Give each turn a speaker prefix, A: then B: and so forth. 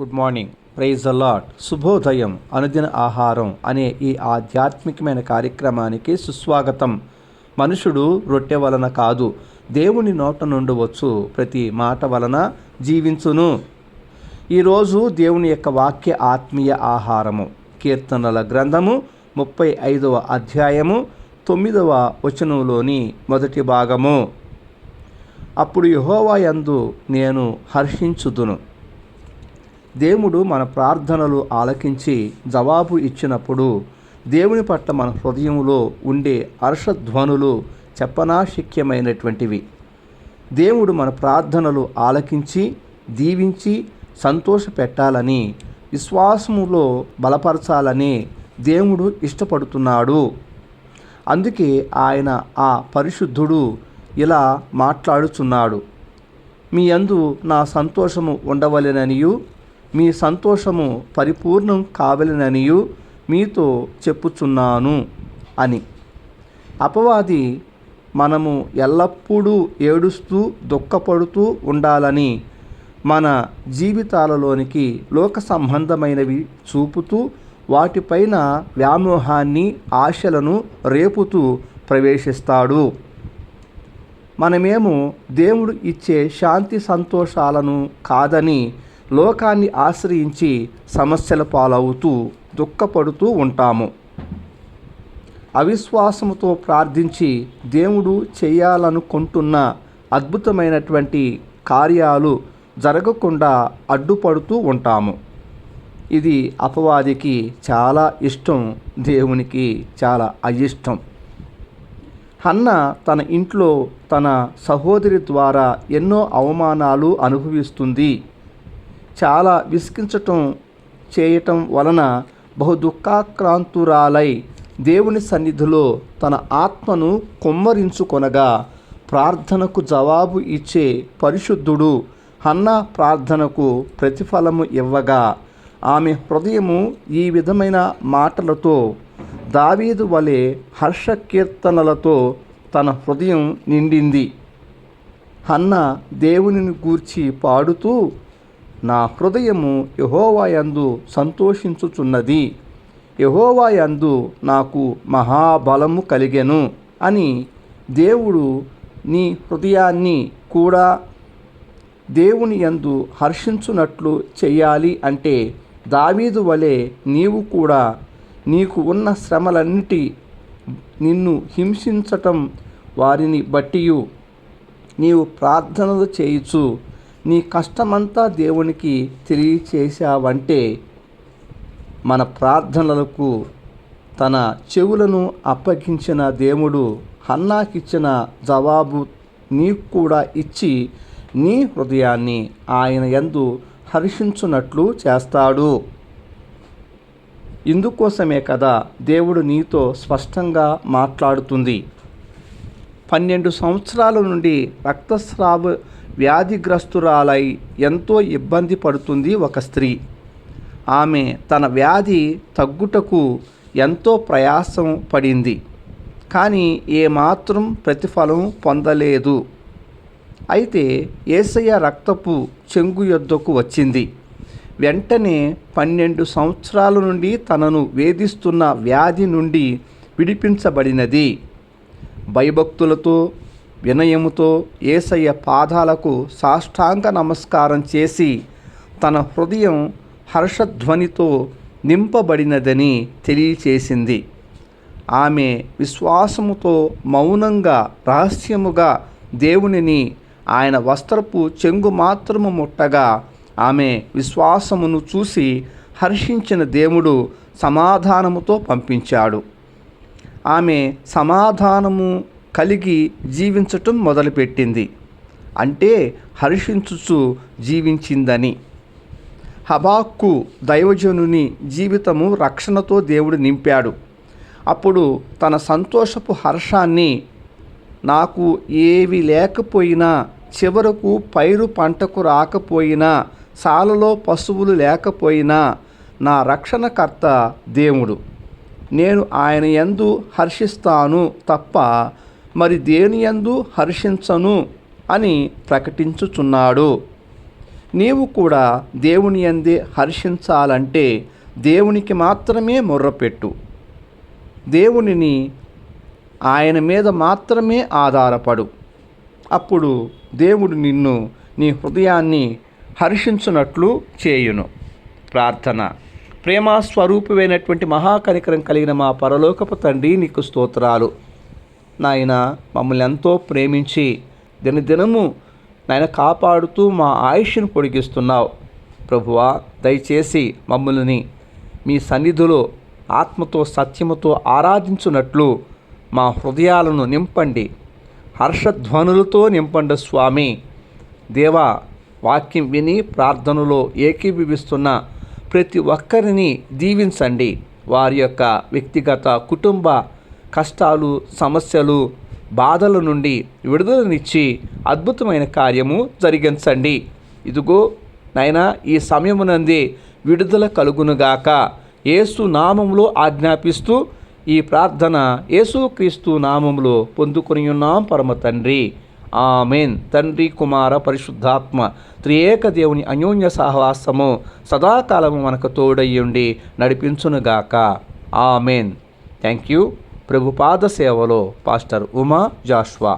A: Good morning praise allot శుభోదయం అనుదిన ఆహారం అనే ఈ ఆధ్యాత్మికమైన కార్యక్రమానికి సుస్వాగతం. మనుషుడు రొట్టె వలన కాదు దేవుని నోట నుండి వచ్చు ప్రతి మాట వలన జీవించును. ఈరోజు దేవుని యొక్క వాక్య ఆత్మీయ ఆహారము కీర్తనల గ్రంథము ముప్పై ఐదవ అధ్యాయము తొమ్మిదవ వచనంలోని మొదటి భాగము. అప్పుడు యహోవా యందు నేను హర్షించుదును. దేవుడు మన ప్రార్థనలు ఆలకించి జవాబు ఇచ్చినప్పుడు దేవుని పట్ల మన హృదయంలో ఉండే హర్షధ్వనులు చెప్పనాశక్యమైనటువంటివి. దేవుడు మన ప్రార్థనలు ఆలకించి దీవించి సంతోషపెట్టాలని విశ్వాసములో బలపరచాలని దేవుడు ఇష్టపడుతున్నాడు. అందుకే ఆయన ఆ పరిశుద్ధుడు ఇలా మాట్లాడుచున్నాడు. మీ యందు నా సంతోషము ఉండవలెననియు మీ సంతోషము పరిపూర్ణం కావలననియు మీతో చెప్పుచున్నాను అని. అపవాది మనము ఎల్లప్పుడూ ఏడుస్తూ దుఃఖపడుతూ ఉండాలని మన జీవితాలలోనికి లోక సంబంధమైనవి చూపుతూ వాటిపైన వ్యామోహాన్ని ఆశలను రేపుతూ ప్రవేశిస్తాడు. మనమేమో దేవుడు ఇచ్చే శాంతి సంతోషాలను కాదని లోకాన్ని ఆశ్రయించి సమస్యల పాలవుతూ దుఃఖపడుతూ ఉంటాము. అవిశ్వాసముతో ప్రార్థించి దేవుడు చేయాలనుకుంటున్న అద్భుతమైనటువంటి కార్యాలు జరగకుండా అడ్డుపడుతూ ఉంటాము. ఇది అపవాదికి చాలా ఇష్టం దేవునికి చాలా అయిష్టం. హన్న తన ఇంట్లో తన సహోదరి ద్వారా ఎన్నో అవమానాలు అనుభవిస్తుంది. చాలా విసిగించటం చేయటం వలన బహు దుఃఖాక్రాంతురాలై దేవుని సన్నిధిలో తన ఆత్మను కొమ్మరించుకొనగా ప్రార్థనకు జవాబు ఇచ్చే పరిశుద్ధుడు హన్న ప్రార్థనకు ప్రతిఫలము ఇవ్వగా ఆమె హృదయము ఈ విధమైన మాటలతో దావీదు వలె హర్ష కీర్తనలతో తన హృదయం నిండింది. హన్న దేవునిని గూర్చి పాడుతూ నా హృదయము యహోవాయందు సంతోషించుచున్నది. యహోవాయందు నాకు మహాబలము కలిగెను అని దేవుడు నీ హృదయాన్ని కూడా దేవుని యందు హర్షించునట్లు చేయాలి అంటే దావీదు వలె నీవు కూడా నీకు ఉన్న శ్రమలన్నిటి నిన్ను హింసించటం వారిని బట్టియు. నీవు ప్రార్థనలు చేయుచు. నీ కష్టమంతా దేవునికి తెలియచేశావంటే మన ప్రార్థనలకు తన చెవులను అప్పగించిన దేవుడు హన్నాకిచ్చిన జవాబు నీకు కూడా ఇచ్చి నీ హృదయాన్ని ఆయన ఎందు హర్షించున్నట్లు చేస్తాడు. ఇందుకోసమే కదా దేవుడు నీతో స్పష్టంగా మాట్లాడుతుంది. పన్నెండు సంవత్సరాల నుండి రక్తస్రావ వ్యాధిగ్రస్తురాలై ఎంతో ఇబ్బంది పడుతుంది ఒక స్త్రీ. ఆమె తన వ్యాధి తగ్గుటకు ఎంతో ప్రయాసం పడింది. కానీ ఏమాత్రం ప్రతిఫలం పొందలేదు. అయితే ఏసయ్య రక్తపు చెంగు యొద్దకు వచ్చింది. వెంటనే పన్నెండు సంవత్సరాల నుండి తనను వేధిస్తున్న వ్యాధి నుండి విడిపించబడినది. భయభక్తులతో వినయముతో ఏసయ్య పాదాలకు సాష్టాంగ నమస్కారం చేసి తన హృదయం హర్షధ్వనితో నింపబడినదని తెలియచేసింది. ఆమె విశ్వాసముతో మౌనంగా రహస్యముగా దేవునిని ఆయన వస్త్రపు చెంగు మాత్రము ముట్టగా ఆమె విశ్వాసమును చూసి హర్షించిన దేవుడు సమాధానముతో పంపించాడు. ఆమె సమాధానము కలిగి జీవించటం మొదలుపెట్టింది. అంటే హర్షించుచు జీవించిందని. హబాక్కు దైవజనుని జీవితము రక్షణతో దేవుడు నింపాడు. అప్పుడు తన సంతోషపు హర్షాన్ని నాకు ఏవి లేకపోయినా చివరకు పైరు పంటకు రాకపోయినా సాలలో పశువులు లేకపోయినా నా రక్షణకర్త దేవుడు. నేను ఆయన ఎందు హర్షిస్తాను తప్ప మరి దేనియందు హర్షించను అని ప్రకటించుచున్నాడు. నీవు కూడా దేవుని అందే హర్షించాలంటే దేవునికి మాత్రమే మొర్రపెట్టు. దేవునిని ఆయన మీద మాత్రమే ఆధారపడు. అప్పుడు దేవుడు నిన్ను నీ హృదయాన్ని హర్షించునట్లు చేయును. ప్రార్థన. ప్రేమ స్వరూపమైనటువంటి మహాకనికరం కలిగిన మా పరలోకపు తండ్రి నీకు స్తోత్రాలు. నాయన మమ్మల్ని ఎంతో ప్రేమించి దినదినము నాయన కాపాడుతూ మా ఆయుష్ను పొడిగిస్తున్నావు. ప్రభువా దయచేసి మమ్మల్ని మీ సన్నిధిలో ఆత్మతో సత్యముతో ఆరాధించున్నట్లు మా హృదయాలను నింపండి. హర్షధ్వనులతో నింపండి స్వామి. దేవా వాక్యం విని ప్రార్థనలో ఏకీభవిస్తున్న ప్రతి ఒక్కరిని దీవించండి. వారి యొక్క వ్యక్తిగత కుటుంబ కష్టాలు సమస్యలు బాధల నుండి విడుదలనిచ్చి అద్భుతమైన కార్యము జరిగించండి. ఇదిగో నాయనా ఈ సమయమునందే విడుదల కలుగునుగాక. ఏసు నామములో ఆజ్ఞాపిస్తూ ఈ ప్రార్థన యేసుక్రీస్తు నామములో పొందుకొని ఉన్నాం పరమ తండ్రి. ఆమెన్. తండ్రి కుమార పరిశుద్ధాత్మ త్రియేక దేవుని అన్యోన్య సహవాసము సదాకాలము మనకు తోడయ్యుండి నడిపించునుగాక. ఆమెన్. Thank you. ప్రభుపాద సేవలో పాస్టర్ ఉమా జాష్వా.